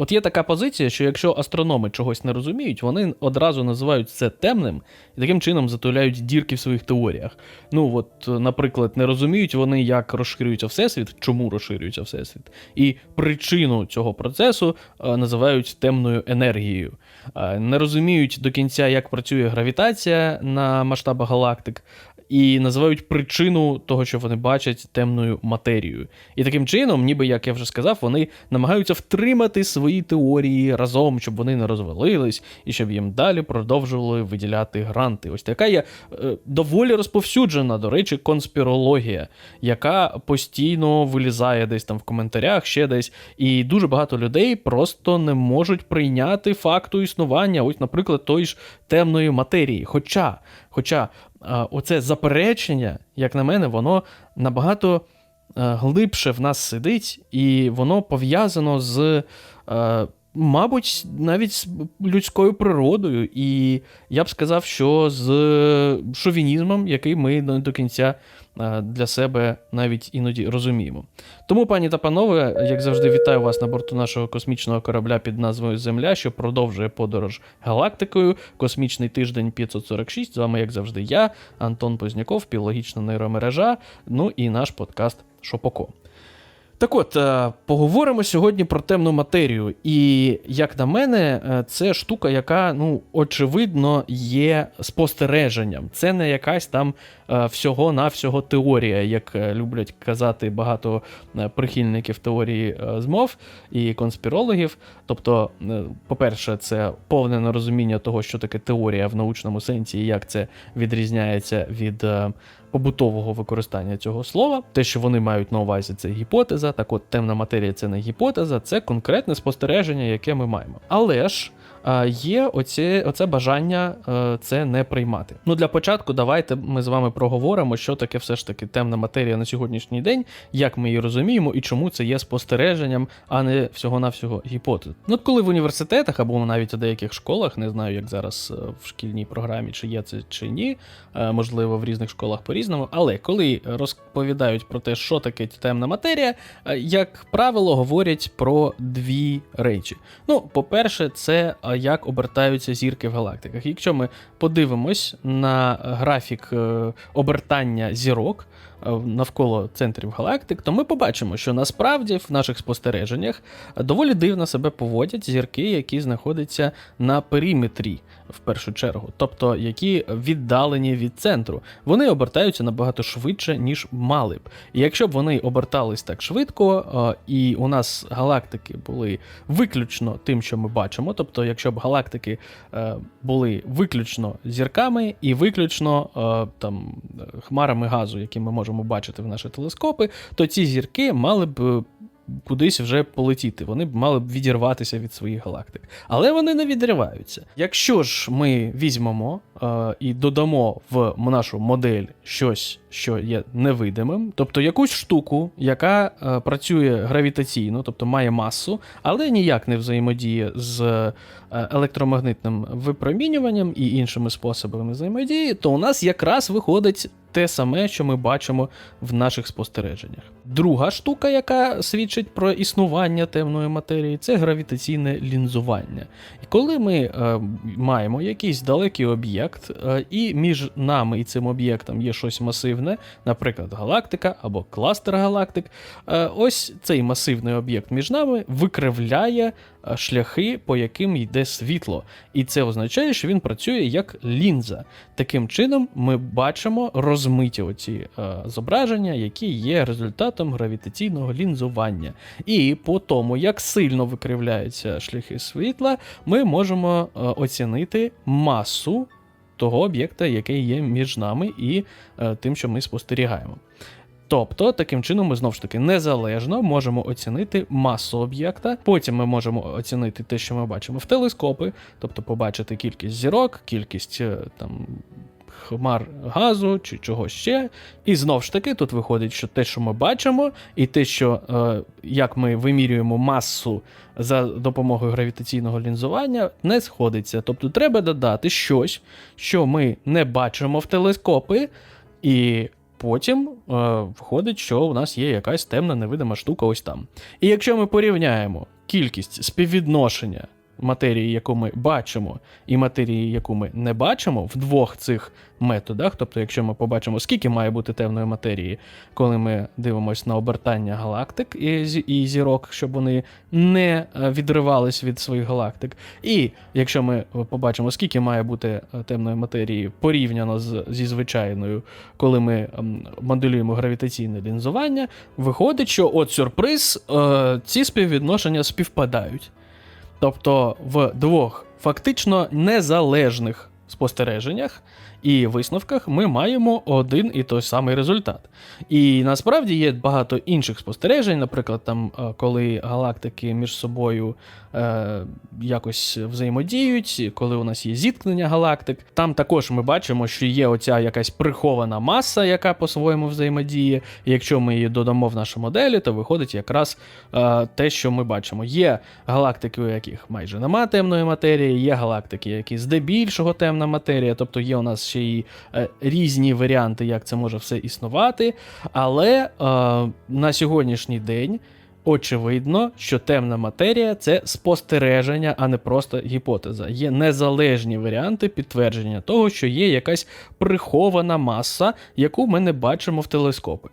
От є така позиція, що якщо астрономи чогось не розуміють, вони одразу називають це темним і таким чином затуляють дірки в своїх теоріях. Ну от, наприклад, не розуміють вони, як розширюється всесвіт, чому розширюється всесвіт, і причину цього процесу е, називають темною енергією. Е, Не розуміють до кінця, як працює гравітація на масштабах галактик. І називають причину того, що вони бачать темною матерією. І таким чином, ніби як я вже сказав, вони намагаються втримати свої теорії разом, щоб вони не розвалились, і щоб їм далі продовжували виділяти гранти. Ось така є е, доволі розповсюджена, до речі, конспірологія, яка постійно вилізає десь там в коментарях, ще десь. І дуже багато людей просто не можуть прийняти факту існування, ось, наприклад, тої ж темної матерії. Хоча, хоча а, оце заперечення, як на мене, воно набагато е, глибше в нас сидить, і воно пов'язано з, е, мабуть, навіть з людською природою. І я б сказав, що з шовінізмом, який ми до кінця е, для себе навіть іноді розуміємо. Тому, пані та панове, як завжди, вітаю вас на борту нашого космічного корабля під назвою Земля, що продовжує подорож галактикою. Космічний тиждень 546. З вами, як завжди, я, Антон Позняков, біологічна нейромережа, ну і наш подкаст Шопоко. Так от, е, поговоримо сьогодні про темну матерію. І, як на мене, е, це штука, яка, ну, очевидно, є спостереженням. Це не якась там е, всього-навсього теорія, як люблять казати багато прихильників теорії змов і конспірологів. Тобто, по-перше, це повне нерозуміння того, що таке теорія в научному сенсі, і як це відрізняється від. Побутового використання цього слова. Те, що вони мають на увазі, це гіпотеза. Так от темна матерія це не гіпотеза, це конкретне спостереження, яке ми маємо. Але ж. Є оце, оце бажання е, це не приймати. Ну для початку, давайте ми з вами проговоримо, що таке все ж таки темна матерія на сьогоднішній день, як ми її розуміємо і чому це є спостереженням, а не всього-навсього гіпотез. Ну, коли в університетах або навіть у деяких школах, не знаю, як зараз е, в шкільній програмі, чи є це чи ні, е, можливо, в різних школах по-різному. Але коли розповідають про те, що таке темна матерія, як правило, говорять про дві речі. Ну, по-перше, це як обертаються зірки в галактиках. Якщо ми подивимось на графік е, обертання зірок. Е, Навколо центрів галактик, то ми побачимо, що насправді в наших спостереженнях доволі дивно себе поводять зірки, які знаходяться на периметрі в першу чергу, тобто які віддалені від центру. Вони обертаються набагато швидше, ніж мали б. І якщо б вони обертались так швидко, е, і у нас галактики були виключно тим, що ми бачимо, тобто, якщо б галактики е, були виключно зірками і виключно там хмарами газу, які ми можемо бачити в наші телескопи, то ці зірки мали б. е, Кудись вже полетіти, вони б мали б відірватися від своїх галактик. Але вони не відриваються. Якщо ж ми візьмемо е, і додамо в нашу модель щось, що є невидимим, тобто якусь штуку, яка е, працює гравітаційно, тобто має масу, але ніяк не взаємодіє з е, електромагнитним випромінюванням і іншими способами взаємодії, то у нас якраз виходить те саме, що ми бачимо в наших спостереженнях. Друга штука, яка свідчить про існування темної матерії, це гравітаційне лінзування. І коли ми е, маємо якийсь далекий об'єкт, е, і між нами і цим об'єктом є щось масивне, наприклад, галактика або кластер галактик, е, ось цей масивний об'єкт між нами викривляє е, шляхи, по яким йде світло. І це означає, що він працює як лінза. Таким чином, ми бачимо розмиті оці е, зображення, які є результатом гравітаційного лінзування. І по тому, як сильно викривляються шляхи світла, ми можемо оцінити масу того об'єкта, який є між нами і е, тим, що ми спостерігаємо. Тобто, таким чином ми знову ж таки незалежно можемо оцінити масу об'єкта. Потім ми можемо оцінити те, що ми бачимо в телескопи, тобто побачити кількість зірок, кількість е, там. Хмар газу чи чого ще. І знову ж таки, тут виходить, що те, що ми бачимо, і те, що е, як ми вимірюємо масу за допомогою гравітаційного лінзування, не сходиться. Тобто треба додати щось, що ми не бачимо в телескопи, і потім е, виходить, що у нас є якась темна невидима штука ось там. І якщо ми порівняємо кількість співвідношення матерії, яку ми бачимо, і матерії, яку ми не бачимо, в двох цих методах, тобто, якщо ми побачимо, скільки має бути темної матерії, коли ми дивимося на обертання галактик і, зірок, щоб вони не е, відривались від своїх галактик. І якщо ми побачимо, скільки має бути е, темної матерії порівняно з, зі звичайною, коли ми моделюємо гравітаційне лінзування, виходить, що от сюрприз, е, ці співвідношення співпадають. Тобто в двох фактично незалежних спостереженнях і висновках ми маємо один і той самий результат. І насправді є багато інших спостережень, наприклад, там, е, коли галактики між собою е, якось взаємодіють, коли у нас є зіткнення галактик. Там також ми бачимо, що є оця якась прихована маса, яка по-своєму взаємодіє. І якщо ми її додамо в нашу моделі, то виходить якраз е, те, що ми бачимо. Є галактики, у яких майже нема темної матерії, є галактики, які здебільшого темна матерія, тобто є у нас ще й е, різні варіанти, як це може все існувати. Але е, на сьогоднішній день. Очевидно, що темна матерія це спостереження, а не просто гіпотеза. Є незалежні варіанти підтвердження того, що є якась прихована маса, яку ми не бачимо в телескопи.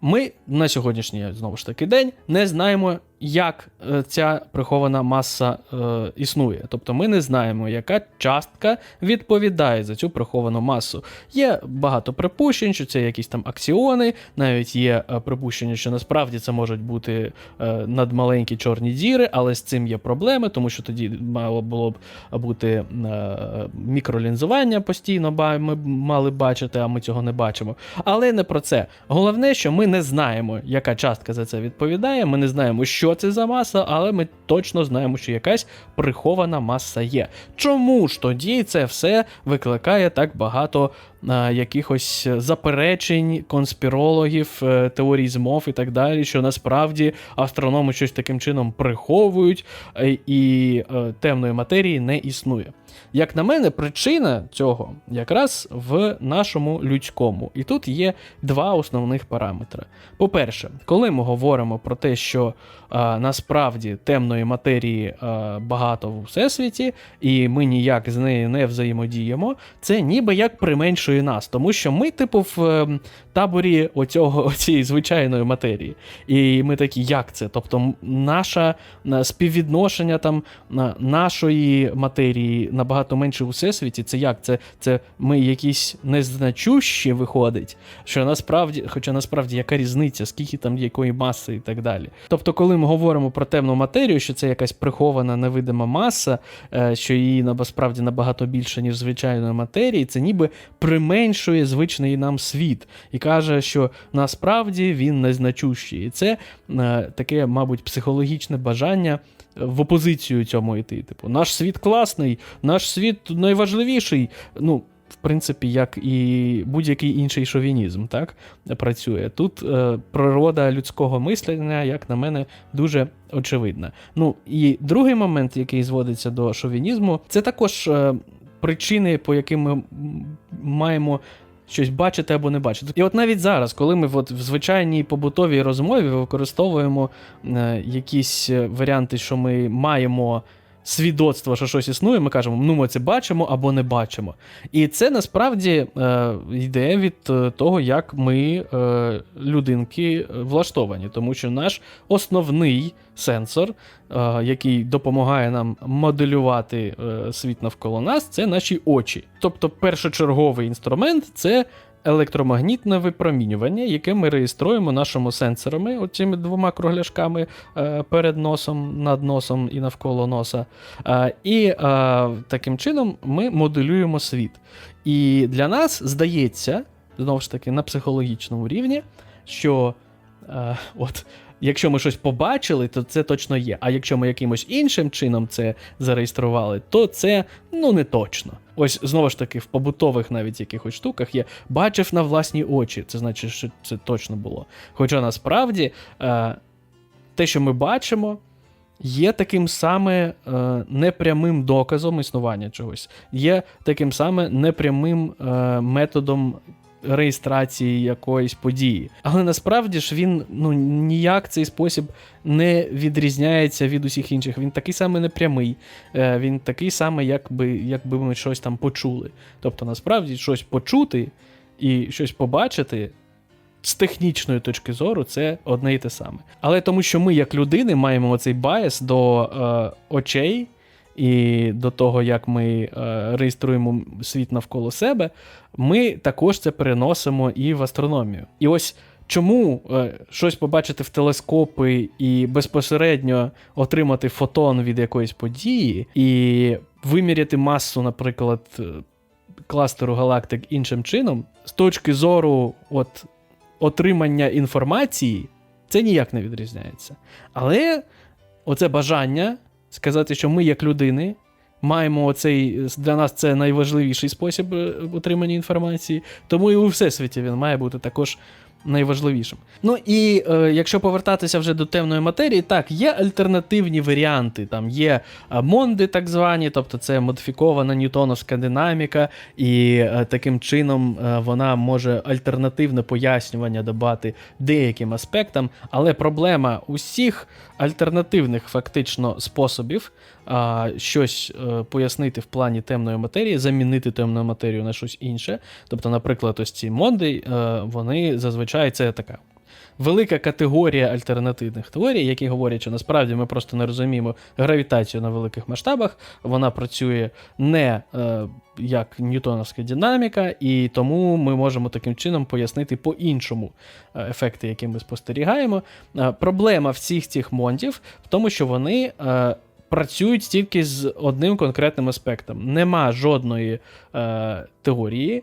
Ми на сьогоднішній знову ж таки день не знаємо, як е, ця прихована маса е, існує. Тобто ми не знаємо, яка частка відповідає за цю приховану масу. Є багато припущень, що це якісь там аксіони, навіть є е, припущення, що насправді це можуть бути е, надмаленькі чорні діри, але з цим є проблеми, тому що тоді мало було б бути е, мікролінзування постійно, ми мали бачити, а ми цього не бачимо. Але не про це. Головне, що ми не знаємо, яка частка за це відповідає. Ми не знаємо, що це за маса, але ми точно знаємо, що якась прихована маса є. Чому ж тоді це все викликає так багато а, якихось заперечень, конспірологів, е, теорій змов і так далі, що насправді астрономи щось таким чином приховують е, і е, темної матерії не існує. Як на мене, причина цього якраз в нашому людському. І тут є два основних параметри. По-перше, коли ми говоримо про те, що а, насправді темної матерії а, багато в всесвіті, і ми ніяк з нею не взаємодіємо, це ніби як применшує нас, тому що ми, типу, в ем, таборі оцього, оцієї звичайної матерії. І ми такі, як це? Тобто, м- наша е, співвідношення там нашої матерії набагато менше у всесвіті. Це як? Це, це ми якісь незначущі виходить, що насправді, хоча насправді яка різниця, скільки там якої маси і так далі. Тобто, коли ми говоримо про темну матерію, що це якась прихована невидима маса, е, що її насправді набагато більше, ніж звичайної матерії, це ніби применшує звичний нам світ і каже, що насправді він незначущий. І це е, таке, мабуть, психологічне бажання в опозицію цьому йти. Типу, наш світ класний, наш світ найважливіший. Ну, в принципі, як і будь-який інший шовінізм, так працює. Тут е, природа людського мислення, як на мене, дуже очевидна. Ну і другий момент, який зводиться до шовінізму, це також е, причини, по яким ми маємо. Щось бачити або не бачити. І от навіть зараз, коли ми от в звичайній побутовій розмові використовуємо е, якісь е, варіанти, що ми маємо свідоцтво, що щось існує, ми кажемо, ну ми це бачимо або не бачимо. І це насправді е, йде від е, того, як ми, е, людинки, е, влаштовані, тому що наш основний сенсор, е, який допомагає нам моделювати е, світ навколо нас, це наші очі. Тобто, першочерговий інструмент це електромагнітне випромінювання, яке ми реєструємо нашими сенсорами, оцими двома кругляшками е, перед носом, над носом і навколо носа. Е, і е, таким чином ми моделюємо світ. І для нас здається, знову ж таки, на психологічному рівні, що от. Якщо ми щось побачили, то це точно є. А якщо ми якимось іншим чином це зареєстрували, то це ну не точно. Ось знову ж таки, в побутових навіть якихось штуках є бачив на власні очі. Це значить, що це точно було. Хоча насправді е, те, що ми бачимо, є таким саме е, непрямим доказом існування чогось, є таким саме непрямим е, методом реєстрації якоїсь події. Але насправді ж він ну ніяк цей спосіб не відрізняється від усіх інших. Він такий самий непрямий, е, він такий самий, якби, якби ми щось там почули. Тобто, насправді, щось почути і щось побачити. З технічної точки зору це одне і те саме. Але тому, що ми, як людини, маємо оцей байс до е, очей і до того, як ми е, реєструємо світ навколо себе, ми також це переносимо і в астрономію. І ось чому е, щось побачити в телескопи і безпосередньо отримати фотон від якоїсь події, і виміряти масу, наприклад, е, кластеру галактик іншим чином, з точки зору от, отримання інформації, це ніяк не відрізняється. Але оце бажання сказати, що ми, як людини, маємо оцей для нас це найважливіший спосіб е, отримання інформації, тому і у всесвіті він має бути також найважливішим. Ну і е, якщо повертатися вже до темної матерії, так, є альтернативні варіанти. Там є е, монди, так звані, тобто це модифікована ньютоновська динаміка, і е, таким чином е, вона може альтернативне пояснювання давати деяким аспектам. Але проблема усіх альтернативних фактично способів а, щось е, пояснити в плані темної матерії, замінити темну матерію на щось інше. Тобто, наприклад, ось ці монди, е, вони зазвичай це така. Велика категорія альтернативних теорій, які говорять, що насправді ми просто не розуміємо гравітацію на великих масштабах. Вона працює не е, як ньютоновська динаміка, і тому ми можемо таким чином пояснити по-іншому е, ефекти, які ми спостерігаємо. Проблема всіх цих монтів в тому, що вони. Е, Працюють тільки з одним конкретним аспектом. Нема жодної е, теорії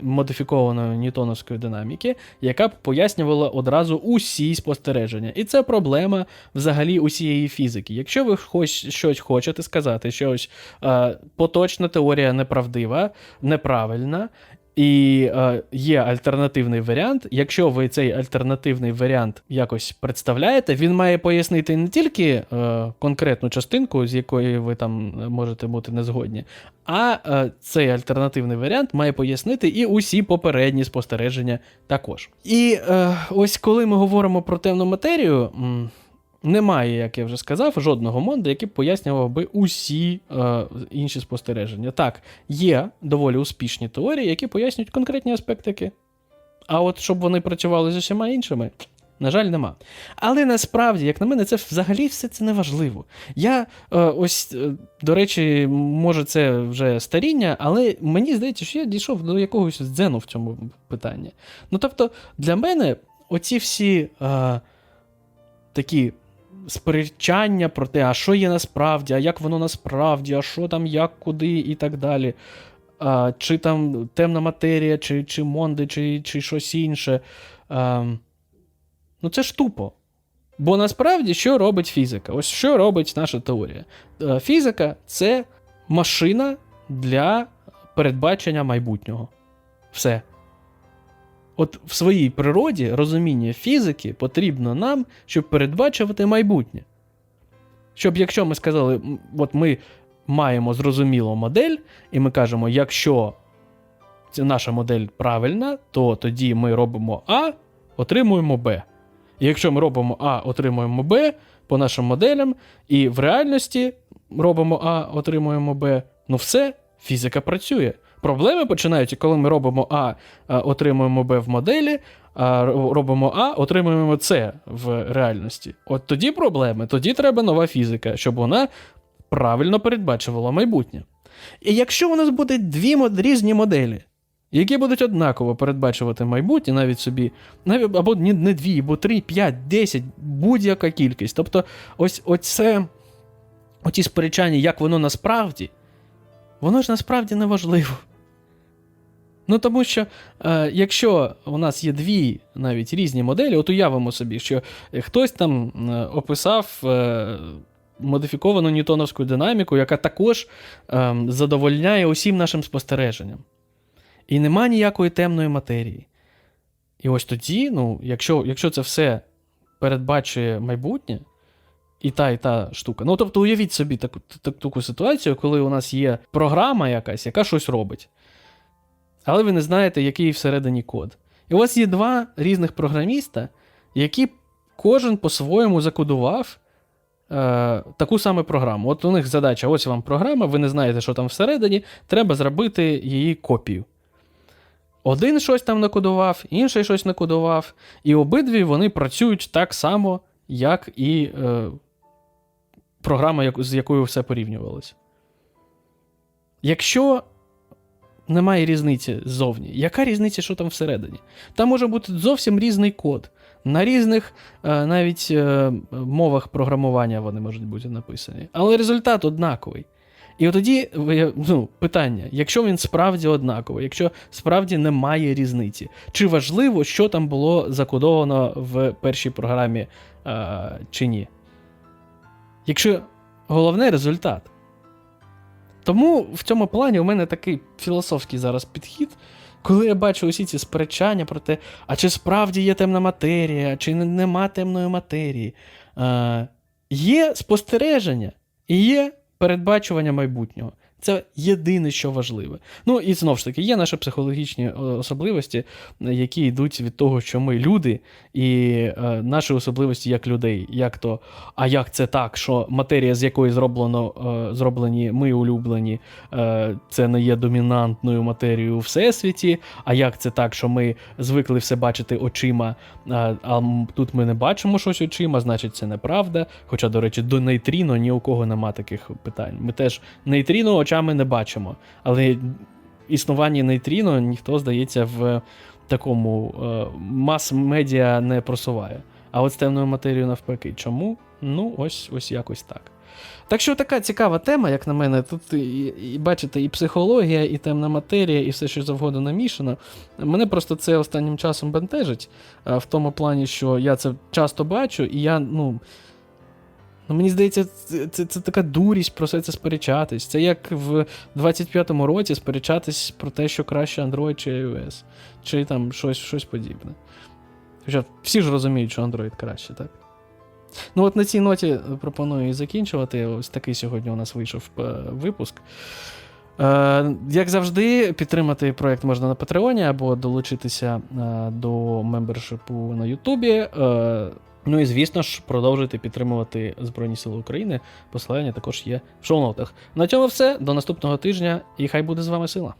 модифікованої ньютоновської динаміки, яка б пояснювала одразу усі спостереження. І це проблема взагалі усієї фізики. Якщо ви хоч щось хочете сказати, що ось е, поточна теорія неправдива, неправильна. І е, є альтернативний варіант. Якщо ви цей альтернативний варіант якось представляєте, він має пояснити не тільки е, конкретну частинку, з якої ви там можете бути незгодні, а е, цей альтернативний варіант має пояснити і усі попередні спостереження також. І е, ось коли ми говоримо про темну матерію. Немає, як я вже сказав, жодного монда, який пояснював би усі е, інші спостереження. Так, є доволі успішні теорії, які пояснюють конкретні аспектики. А от щоб вони працювали з усіма іншими, на жаль, нема. Але насправді, як на мене, це взагалі все це не важливо. Я е, ось, е, до речі, може, це вже старіння, але мені здається, що я дійшов до якогось дзену в цьому питанні. Ну тобто, для мене оці всі е, такі сперечання про те, а що є насправді, а як воно насправді, а що там, як, куди і так далі. А, Чи там темна матерія, чи чи монди, чи чи щось інше. А, Ну, це ж тупо. Бо насправді що робить фізика? Ось що робить наша теорія? Фізика це машина для передбачення майбутнього. Все. От в своїй природі розуміння фізики потрібно нам, щоб передбачувати майбутнє. Щоб, якщо ми сказали, от ми маємо зрозумілу модель, і ми кажемо, якщо наша модель правильна, то тоді ми робимо А, отримуємо Б. І якщо ми робимо А, отримуємо Б по нашим моделям, і в реальності робимо А, отримуємо Б, ну все, фізика працює. Проблеми починаються, коли ми робимо А, а, отримуємо Б в моделі, а робимо А, отримуємо С в реальності. От тоді проблеми, тоді треба нова фізика, щоб вона правильно передбачувала майбутнє. І якщо у нас буде дві різні моделі, які будуть однаково передбачувати майбутнє, навіть собі, навіть або не, не дві, або три, п'ять, десять, будь-яка кількість. Тобто, ось оце, оці сперечання, як воно насправді, воно ж насправді не важливо. Ну, тому що е, якщо у нас є дві навіть різні моделі, от уявимо собі, що хтось там е, описав е, модифіковану ньютоновську динаміку, яка також е, задовольняє усім нашим спостереженням. І нема ніякої темної матерії. І ось тоді, ну, якщо, якщо це все передбачує майбутнє, і та, і та штука. Ну, тобто, уявіть собі таку, таку ситуацію, коли у нас є програма якась, яка щось робить. Але ви не знаєте, який всередині код. І у вас є два різних програміста, які кожен по-своєму закодував е, таку саму програму. От у них задача: ось вам програма, ви не знаєте, що там всередині, треба зробити її копію. Один щось там накодував, інший щось накодував, і обидві вони працюють так само, як і е, програма, з якою все порівнювалося. Якщо немає різниці ззовні, яка різниця, що там всередині? Там може бути зовсім різний код. На різних е, навіть е, мовах програмування вони можуть бути написані. Але результат однаковий. І от тоді ну, питання: якщо він справді однаковий, якщо справді немає різниці, чи важливо, що там було закодовано в першій програмі е, чи ні? Якщо головне результат. Тому в цьому плані у мене такий філософський зараз підхід, коли я бачу усі ці сперечання про те, а чи справді є темна матерія, чи нема темної матерії. Е, є спостереження і є передбачування майбутнього. Це єдине, що важливе. Ну і знову ж таки, є наші психологічні е, особливості, е, які йдуть від того, що ми люди, і е, наші особливості як людей. Як то, а як це так, що матерія, з якої зроблено, е, зроблені ми улюблені, е, це не є домінантною матерією у всесвіті. А як це так, що ми звикли все бачити очима, а, а тут ми не бачимо щось очима, значить це неправда. Хоча, до речі, до нейтріно ні у кого нема таких питань. Ми теж нейтріно очами не бачимо, але існування нейтріно ніхто, здається, в такому е, мас-медіа не просуває. А от з темною матерією навпаки. Чому? Ну, ось, ось якось так. Так що така цікава тема, як на мене, тут і, і бачите, і психологія, і темна матерія, і все, що завгодно намішано. Мене просто це останнім часом бентежить, в тому плані, що я це часто бачу, і я, ну. Ну, мені здається, це, це, це така дурість про все це сперечатись. Це як в 25-му році сперечатись про те, що краще Android чи iOS, чи там щось, щось подібне. Хоча всі ж розуміють, що Android краще, так? Ну, от на цій ноті пропоную і закінчувати. Ось такий сьогодні у нас вийшов е, випуск. Е, як завжди, підтримати проект можна на Патреоні або долучитися е, до мембершипу на Ютубі. Ну і звісно ж, продовжуйте підтримувати Збройні Сили України. Посилання також є в шоу-нотах. На цьому все. До наступного тижня, і хай буде з вами сила.